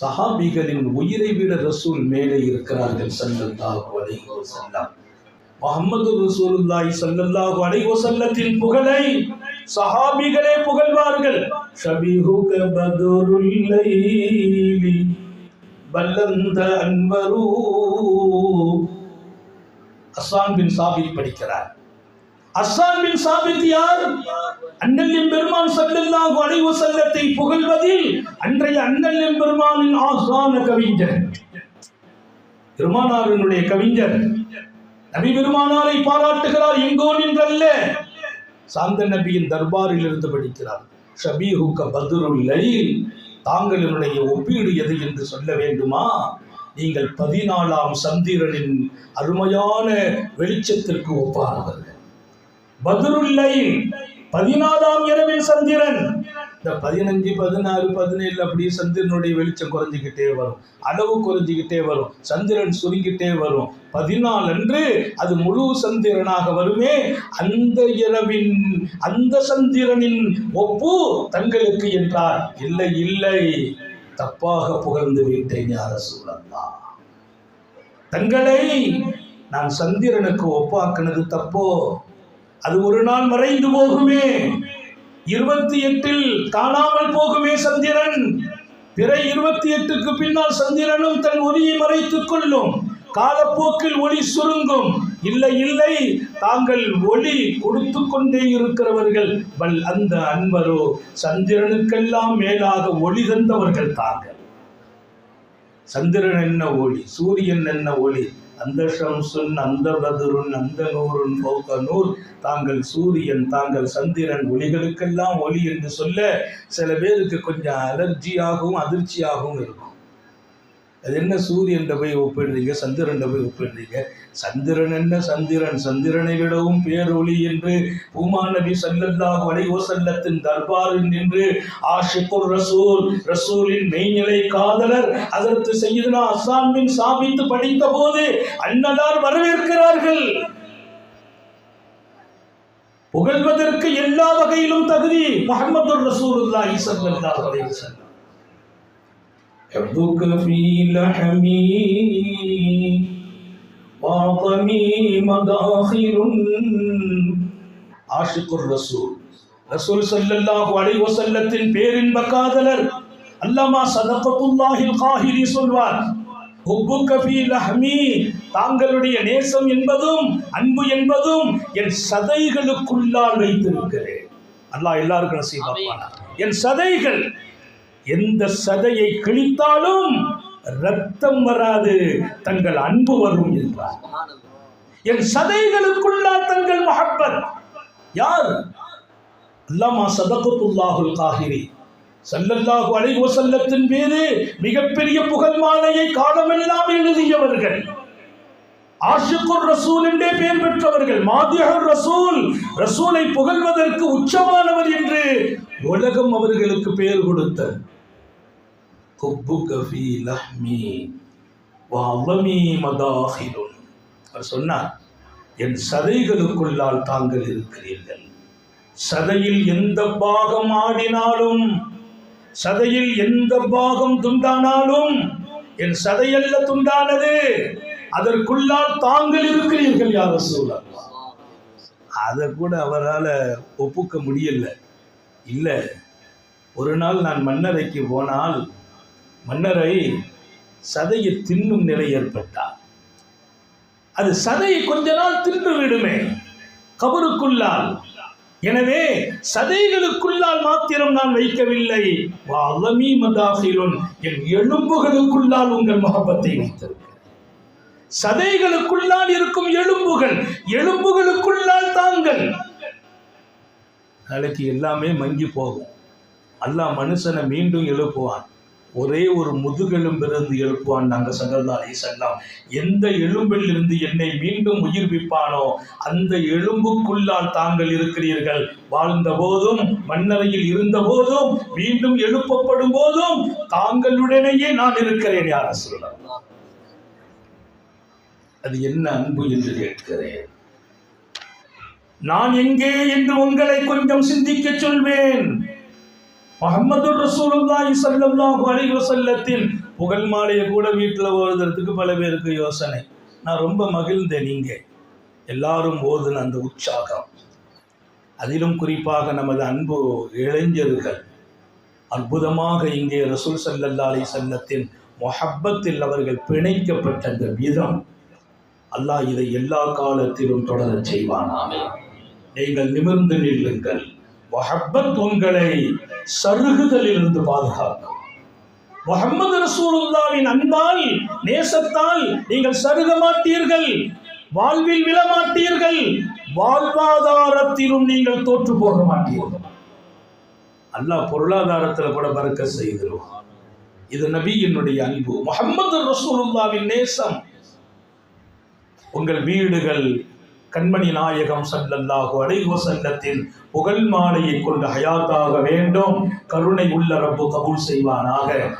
சஹாபிகளின் உயிரை விட ரசூல் மேலே இருக்கிறார்கள் சல்லல்லாஹு அலைஹி வஸல்லம். முஹம்மது ரசூலுல்லாஹி சல்லல்லாஹு அலைஹி வஸல்லத்தின் புகழை சஹாபிகளே புகழ்வார்கள். ஷபீஹுக பதுருல் லைலி பல்லந்த அன்வரு. அஸ்ஸான் பின் சாபித் படிக்கிறார். அஸ்ஸான் பின் சாபித் யார்? அண்ணல் பெருமான் சல்லல்லாஹு அலைஹி வஸல்லத்தை புகழ்வதில் அன்றைய அண்ணல் பெருமானின் ஆசான கவிஞர். பெருமானாரினுடைய கவிஞர். நபி பெருமானாரை பாராட்டுகிறார் எங்கோ நின்றல்ல. சாந்த நபியின் தர்பாரில் இருந்து படிக்கிறார். ஷபீஹுக்க பத்ருல் லைல் என்னுடைய ஒப்பீடு எது என்று சொல்ல வேண்டுமா? நீங்கள் பதினாலாம் சந்திரனின் அருமையான வெளிச்சத்திற்கு ஒப்பானவர்கள். பத்ருல்லை பதினாலாம் இரவின் சந்திரன். இந்த பதினஞ்சு பதினாறு பதினேழு அப்படி சந்திரனுடைய வெளிச்சம் குறைஞ்சிக்கிட்டே வரும். அளவு குறைஞ்சிக்கிட்டே வரும். சந்திரன் சுருங்கிட்டே வரும். பதினாலு அன்று அது முழு சந்திரனாக வருமே. அந்த இரவின் அந்த சந்திரனின் ஒப்பு தங்களுக்கு என்றார். இல்லை இல்லை. தப்பாக புகழ்ந்து விட்டேன் யார சூழல்லா தங்களை நான் சந்திரனுக்கு ஒப்பாக்குனது தப்போ? அது ஒரு நாள் மறைந்து போகுமே. இருபத்தி எட்டில் காணாமல் போகுமே சந்திரன். பிற இருபத்தி எட்டுக்கு பின்னால் சந்திரனும் தன் ஒளியை மறைத்துக் கொள்ளும். காலப்போக்கில் ஒளி சுருங்கும். இல்லை இல்லை தாங்கள் ஒளி கொடுத்து கொண்டே இருக்கிறவர்கள் வல் அந்த அன்பரோ சந்திரனுக்கெல்லாம் மேலாக ஒளி தந்தவர்கள் தாங்கள். சந்திரன் என்ன ஒளி சூரியன் என்ன ஒளி அந்த ஷம்சுன் அந்த பதுருன் அந்த நூறுன் பௌக்க நூர் தாங்கள் சூரியன் தாங்கள் சந்திரன் ஒளிகளுக்கெல்லாம் ஒளி என்று சொல்ல சில பேருக்கு கொஞ்சம் அலர்ஜியாகவும் அதிர்ச்சியாகவும் இருக்கும். அது என்ன சூரியன் போய் ஒப்பிடுறீங்க சந்திரன் போய் ஒப்பிடுறீங்க? சந்திரன் என்ன சந்திரன்? சந்திரனை விடவும் பேரொளி என்று பூமா நபி ஸல்லல்லாஹு அலைஹி வஸல்லத்தின் தர்பாரில் நின்று ஆஷிக்குர் ரசூல் ரசூலின் மெய்நிலை காதலர் அதற்கு செய்தனா அசாமின் சாபித்து படித்த போது அன்னலார் வரவேற்கிறார்கள். புகழ்வதற்கு எல்லா வகையிலும் தகுதி முகமது ரசூல் ஸல்லல்லாஹு அலைஹி வஸல்லம். حبك في لحمي وعظمي مداخل عاشق الرسول ரசூல் ஸல்லல்லாஹு அலைஹி வஸல்லத்தின் பேரின்ப காதலர் அல்லாமா சதகத்துல்லாஹில் காஹிரி சொல்வார் ஹுப்புக ஃபீ லஹ்மி தாங்களுடைய நேசம் என்பதும் அன்பு என்பதும் என் சதைகளுக்குள்ளால் வைத்திருக்கிறேன் அல்லாஹ் எல்லாருக்கும் நசீபாப்பானா என் சதைகள் எந்த சதையை கிழித்தாலும் ரத்தம் வராது. தங்கள் அன்பு வரும் என்றார். என் சதைகளுக்குள்ளா தங்கள் மஹப்பத். யார்? அல்லாமா சதகத்துல்லாஹுல் காகிரி சல்லல்லாஹு அலைஹி வஸல்லத்தின் மீது மிகப்பெரிய புகழ் மாலையை காலமெல்லாம் எழுதியவர்கள். ஆஷிகுர் ரசூல் என்றே பெயர் பெற்றவர்கள். மாதிஹர் ரசூல் ரசூலை புகழ்வதற்கு உச்சமானவர் என்று உலகம் அவர்களுக்கு பெயர் கொடுத்தது. ஹுப்புக ஃபி லஹ்மி வஅலமி மதாஹிலுன். அவர் சொன்னார் என் சதைகளுக்குள்ளால் தாங்கள் இருக்கிறீர்கள். சதையில் எந்த பாகம் ஆடினாலும் சதையில் எந்த பாகம் துண்டானாலும் என் சதையல்ல துண்டானது அதற்குள்ளால் தாங்கள் இருக்கிறீர்கள் யார சூழல் அதை கூட அவரால் ஒப்புக்க முடியல. இல்லை ஒரு நாள் நான் மன்னரைக்கு போனால் மன்னரை சதையை தின்னும் நிலை ஏற்பட்டார். அது சதையை கொஞ்ச நாள் தின்று விடுமே. கபருக்குள்ளால். எனவே சதைகளுக்குள்ளால் மாத்திரம் நான் வைக்கவில்லை. வாலமி மதாசிலுன் என் எலும்புகளுக்குள்ளால் உங்கள் முகப்பத்தை வைத்திருக்கிறேன். சதைகளுக்குள்ளால் இருக்கும் எலும்புகள் எலும்புகளுக்குள்ளால் தாங்கள். நாளைக்கு எல்லாமே மங்கி போகும். அல்லாஹ் மனுஷனை மீண்டும் எழுப்புவான். ஒரே ஒரு முதுகெலும்பிலிருந்து எழுப்புவான் நாங்கள் சகல்தாலே செல்லாம் எந்த எலும்பிலிருந்து என்னை மீண்டும் உயிர்ப்பிப்பானோ அந்த எலும்புக்குள்ளால் தாங்கள் இருக்கிறீர்கள். வாழ்ந்த போதும் மண்ணறையில் இருந்த போதும் மீண்டும் எழுப்பப்படும் போதும் தாங்களுடனேயே நான் இருக்கிறேன் யார சொல்லலாம் அது என்ன அன்பு என்று கேட்கிறேன். நான் எங்கே என்று உங்களை கொஞ்சம் சிந்திக்க சொல்வேன். முகமது ரசூலுல்லாஹி ஸல்லல்லாஹு அலைஹி வஸல்லத்தின் புகழ் மாலையை கூட வீட்டில் ஓதுறதுக்கு பல பேருக்கு யோசனை. நான் ரொம்ப மகிழ்ந்தேன் நீங்கள் எல்லாரும் ஓதுன அந்த உற்சாகம். அதிலும் குறிப்பாக நமது அன்பு இளைஞர்கள் அற்புதமாக இங்கே ரசூல் சல்லல்லா அலி சல்லத்தின் மொஹப்பத்தில் அவர்கள் பிணைக்கப்பட்ட அந்த விதம் அல்லாஹ் இதை எல்லா காலத்திலும் தொடரச் செய்வானாமே நீங்கள் நிமிர்ந்து நில்லுங்கள். மொஹப்பத் உங்களை சருகுதலில் இருந்து பாதுகாக்கும். முகமது ரசூலுல்லாவின் அன்பால் நேசத்தால் நீங்கள் சருக மாட்டீர்கள் வாழ்வில் விழமாட்டீர்கள் வாழ்வாதாரத்திலும் நீங்கள் தோற்று போக மாட்டீர்கள். அல்லாஹ் பொருளாதாரத்தில் கூட மறுக்க செய்திருவான். இது நபியினுடைய அன்பு. முகமது ரசூலுல்லாவின் நேசம். உங்கள் வீடுகள் கண்மணி நாயகம் சல்லல்லாஹு அலைஹு வஸல்லத்தின் புகழ் மாலையை கொண்டு ஹயாத்தாக வேண்டும். கருணை உள்ள ரப்பு கபூல் செய்வானாக.